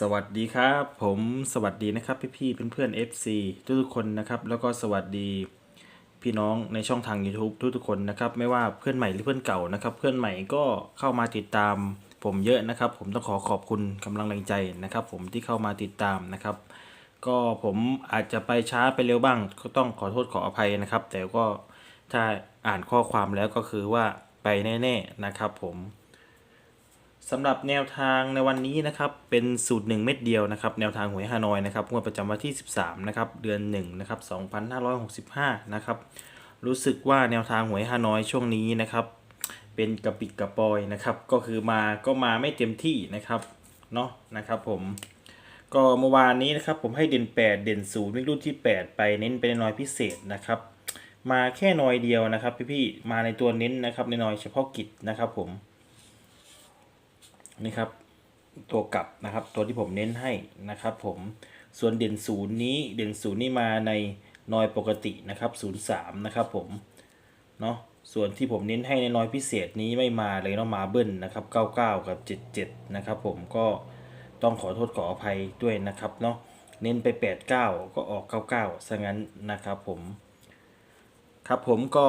สวัสดีครับ ผมสวัสดีนะครับพี่พี่ๆเพื่อนๆ FC ทุกๆคนนะครับ แล้วก็สวัสดีพี่น้องในช่องทาง YouTube ทุกๆคนนะครับ ไม่ว่าเพื่อนใหม่หรือเพื่อนเก่านะครับ เพื่อนใหม่ก็เข้ามาติดตาม ผมเยอะนะครับ ผมต้องขอขอบคุณกำลังแรงใจนะครับ ผมที่เข้ามาติดตามนะครับ ก็ผมอาจจะไปช้าไปเร็วบ้าง ก็ต้องขอโทษขออภัยนะครับ แต่ก็ถ้าอ่านข้อความแล้วก็คือว่าไปแน่ ๆนะครับ ผม สำหรับแนวทางในวันนี้นะครับเป็นสูตร 1 เม็ดเดียวนะครับแนวทางหวยฮานอยนะครับงวดประจำวันที่ 13นะครับเดือน1นะครับ2565นะครับรู้สึกว่าแนวทางหวยฮานอยช่วงนี้นะครับเป็นกระปิดกระปอยนะครับก็คือมาก็มาไม่เต็มที่นะครับเนาะนะครับผมก็เมื่อวานนี้นะครับผมให้เด่น 8 เด่นศูนย์วิ่งรุ่นที่ 8 ไปเน้นไปในน้อยพิเศษนะครับมาแค่น้อยเดียวนะครับพี่ๆมาในตัวเน้นนะครับในน้อยเฉพาะกิจนะครับผม นี่ครับตัวกลับนะครับ ตัวที่ผมเน้นให้นะครับผมส่วนเด่นศูนย์นี้เด่นศูนย์นี่มาในนอยปกตินะครับศูนย์สามนะครับผมเนาะส่วนที่ผมเน้นให้ในนอยพิเศษนี้ไม่มาเลยเนาะมาเบิ้ลนะครับเก้าเก้ากับเจ็ดเจ็ดนะครับผมก็ต้องขอโทษขออภัยด้วยนะครับเนาะเน้นไปแปดเก้าก็ออกเก้าเก้าซะงั้นนะครับผม ครับผมก็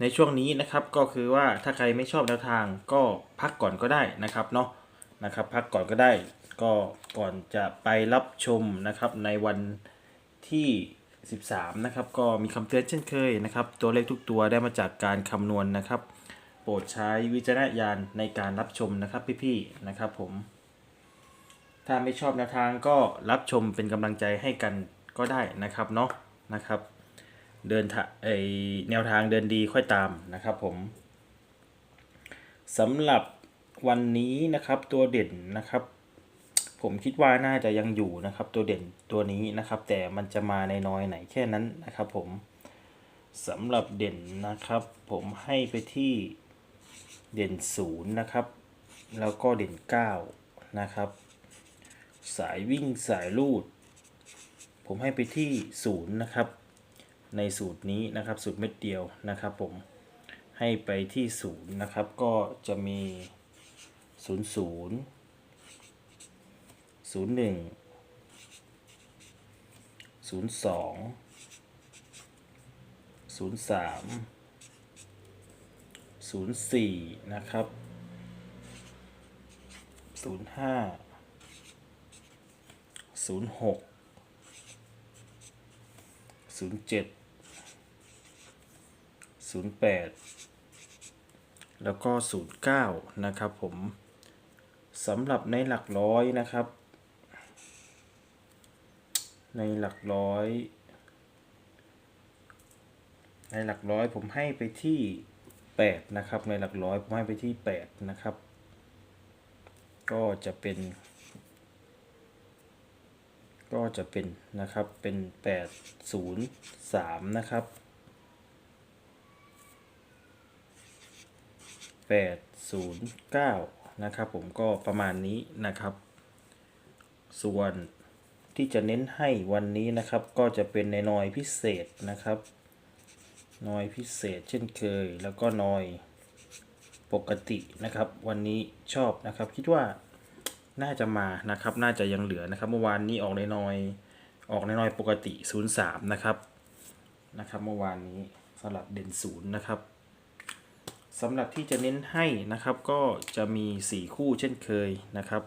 ในช่วงนี้นะครับก็คือว่าถ้าใครไม่ชอบแนวทางก็พักก่อนก็ได้นะครับเนาะนะครับพักก่อนก็ได้ ก็ก่อนจะไปรับชมนะครับในวันที่ 13 นะครับก็มีคำเตือนเช่นเคยนะครับ ตัวเลขทุกตัวได้มาจากการคำนวณนะครับ โปรดใช้วิจารณญาณในการรับชมนะครับพี่ๆนะครับผม ถ้าไม่ชอบแนวทางก็รับชมเป็นกำลังใจให้กันก็ได้นะครับเนาะนะครับ เดินทาไอแนวทางเดินดีค่อยตามนะครับผมสำหรับวันนี้นะครับตัวเด่นนะครับ ผมคิดว่าน่าจะยังอยู่นะครับตัวเด่นตัวนี้นะครับ แต่มันจะมาในน้อยไหนแค่นั้นนะครับผมสำหรับเด่นนะครับ ผมให้ไปที่เด่นศูนย์นะครับ แล้วก็เด่นเก้านะครับ สายวิ่งสายลูด ผมให้ไปที่ศูนย์นะครับ ในสูตรนี้นะครับสูตรเม็ดเดียวนะครับผมให้ไปที่ศูนย์นะครับก็จะมีศูนย์ศูนย์ศูนย์หนึ่งศูนย์สองศูนย์สามศูนย์สี่นะครับศูนย์ห้าศูนย์หก ศูนย์เจ็ด08แล้วก็09นะครับผมสำหรับในหลักร้อยนะครับ ในหลักร้อย ในหลักร้อยผมให้ไปที่8นะครับ ในหลักร้อยผมให้ไปที่8นะครับ ก็จะเป็น ก็จะเป็นนะครับเป็น 803 นะครับ 809 นะครับผมก็ประมาณนี้นะครับ ส่วนที่จะเน้นให้วันนี้นะครับ ก็จะเป็นในนอยพิเศษนะครับนอยพิเศษเช่นเคย แล้วก็นอยปกตินะครับ วันนี้ชอบนะครับคิดว่า น่าจะมานะครับ น่าจะยังเหลือนะครับ เมื่อวานนี้ออกนนอยออกนนอยปกติ 03 นะครับนะครับ เมื่อวานนี้สลับเด่นศูนย์นะครับสำหรับที่จะเน้นให้นะครับก็จะมี 4 คู่เช่นเคยนะครับ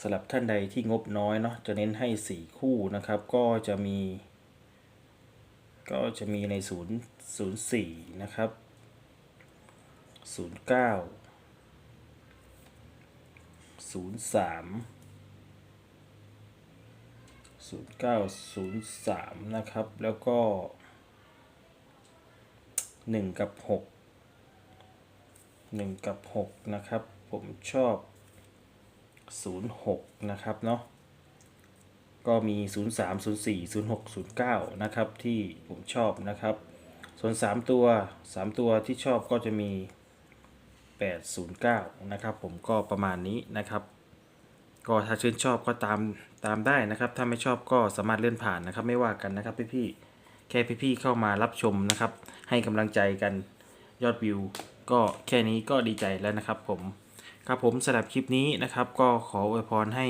สำหรับท่านใดที่งบน้อยเนาะจะเน้นให้ 4 คู่นะครับ ก็จะมี ก็จะมีใน 0 0 4 นะครับ 09 03 0903นะครับ แล้วก็หนึ่งกับหกหนึ่งกับหกนะครับ ผมชอบศูนย์หกนะครับเนาะก็มีศูนย์สามศูนย์สี่ศูนย์หกศูนย์เก้านะครับ ที่ผมชอบนะครับ ส่วนสามตัวสามตัวที่ชอบก็จะมี แปดศูนย์เก้านะครับผมก็ประมาณนี้นะครับ ก็ถ้าชื่นชอบก็ตามตามได้นะครับ ถ้าไม่ชอบก็สามารถเลื่อนผ่านนะครับ ไม่ว่ากันนะครับพี่ๆแค่พี่ๆเข้ามารับชมนะครับ ให้กำลังใจกันยอดวิว ก็แค่นี้ก็ดีใจแล้วนะครับผมครับผมสำหรับคลิปนี้นะครับ ก็ขออวยพรให้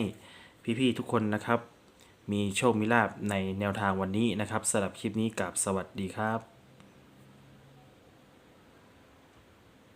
พี่ๆทุกคนนะครับ มีโชคมีลาบในแนวทางวันนี้นะครับสำหรับคลิปนี้กับสวัสดีครับ